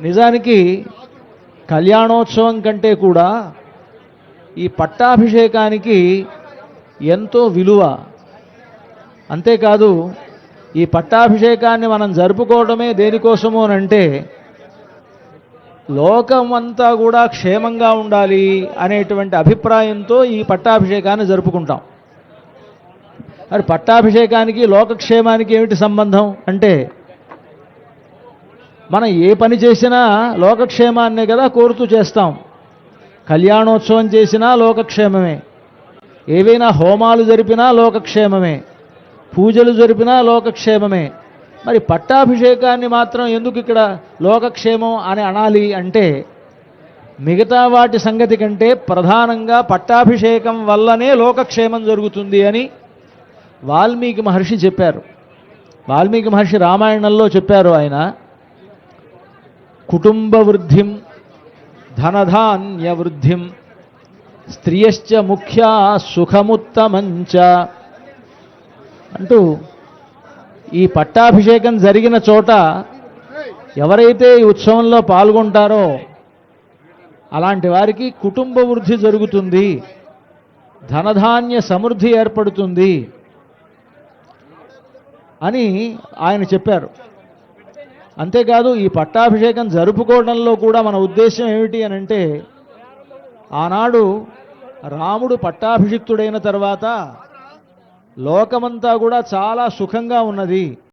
నిజానికి కళ్యాణోత్సవం కంటే కూడా ఈ పట్టాభిషేకానికి ఎంతో విలువ. అంతేకాదు ఈ పట్టాభిషేకాన్ని మనం జరుపుకోవడమే దేనికోసము అని అంటే లోకమంతా కూడా క్షేమంగా ఉండాలి అనేటువంటి అభిప్రాయంతో ఈ పట్టాభిషేకాన్ని జరుపుకుంటాం. మరి పట్టాభిషేకానికి లోకక్షేమానికి ఏమిటి సంబంధం అంటే మనం ఏ పని చేసినా లోకక్షేమాన్నే కదా కోరుతూ చేస్తాం. కళ్యాణోత్సవం చేసినా లోకక్షేమమే. ఏవైనా హోమాలు జరిపినా లోకక్షేమమే. పూజలు జరిపినా లోకక్షేమమే. మరి పట్టాభిషేకాన్ని మాత్రం ఎందుకు ఇక్కడ లోకక్షేమం అని అనాలి అంటే మిగతా వాటి సంగతి కంటే ప్రధానంగా పట్టాభిషేకం వల్లనే లోకక్షేమం జరుగుతుంది అని వాల్మీకి మహర్షి చెప్పారు. వాల్మీకి మహర్షి రామాయణంలో చెప్పారు ఆయన. కుటుంబ వృద్ధిం ధనధాన్య వృద్ధిం స్త్రియశ్చ ముఖ్యా సుఖముత్తమంచ అంటూ ఈ పట్టాభిషేకం జరిగిన చోట ఎవరైతే ఈ ఉత్సవంలో పాల్గొంటారో అలాంటి వారికి కుటుంబ వృద్ధి జరుగుతుంది ధనధాన్య సమృద్ధి ఏర్పడుతుంది అని ఆయన చెప్పారు. అంతేకాదు ఈ పట్టాభిషేకం జరుపుకోవడంలో కూడా మన ఉద్దేశం ఏమిటి అని అంటే ఆనాడు రాముడు పట్టాభిషిక్తుడైన తర్వాత లోకమంతా కూడా చాలా సుఖంగా ఉన్నది.